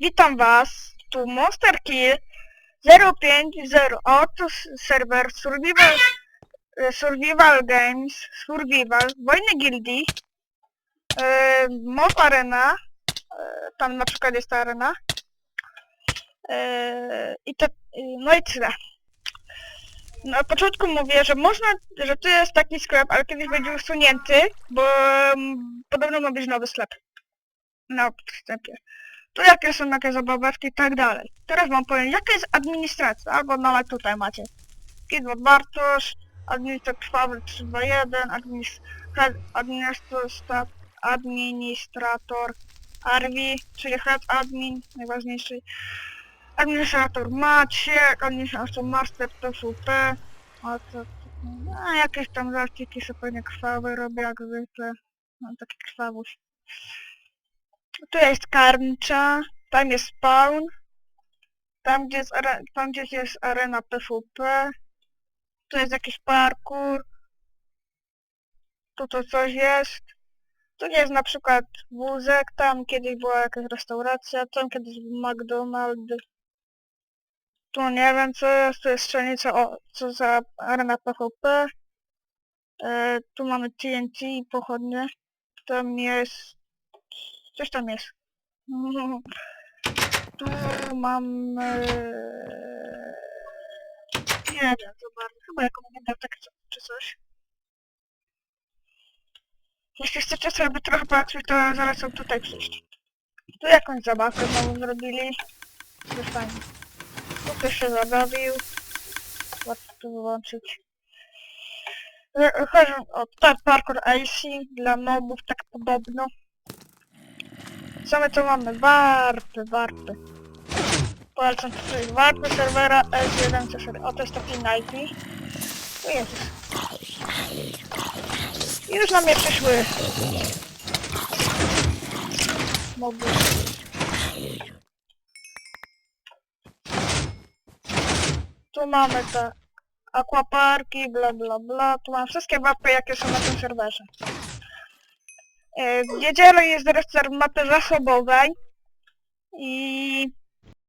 Witam was, tu Monster Kill 050, oto s- serwer Survival, e, Survival Games, Survival, Wojny Gildii, e, Mob Arena, e, tam na przykład jest ta arena, e, i to, i- no i tyle. Na początku mówię, że można, że tu jest taki sklep, ale kiedyś będzie usunięty, bo mm, podobno ma być nowy sklep na wstępie. Tu jakie są jakie zabaweczki i tak dalej. Teraz wam powiem, jaka jest administracja, albo nawet tutaj macie. Kidward Bartosz, administrator trwały 321, administrator, administrator, administrator Arwi, czyli head admin, najważniejszy. Administrator Maciek, administrator Master TVP, a to, a jakieś tam żarciki sobie pewnie krwawe robię jak zwykle. Mam taki krwawuś. Tu jest karmcza, tam jest spawn, tam gdzie jest, tam gdzie jest arena PvP, tu jest jakiś parkour, tu to coś jest, tu jest na przykład wózek, tam kiedyś była jakaś restauracja, tam kiedyś był McDonald's, tu nie wiem co jest, tu jest strzelnica, o, co za arena PvP, e, tu mamy TNT i pochodnie, tam jest Coś tam jest. Tu mamy... Nie wiem, co bardzo. Chyba jako tak czy coś. Jeśli chcecie sobie trochę patrzeć, to zaraz są tutaj przyjść. Tu jakąś zabawkę znowu zrobili. Coś fajnie. Tu ktoś się zabawił. Łatwo to wyłączyć. E, Chodzi o tak, parkour AC dla mobów, tak podobno. Co my tu mamy? Warpy, warpy. Polecam tutaj warpy serwera S1 O, to jest taki Nike. O Jezus. Już na mnie przyszły. Moby. Tu mamy te aquaparki, bla bla bla. Tu mam wszystkie mapy, jakie są na tym serwerze. E, W niedzielę jest restart mapy zasobowej i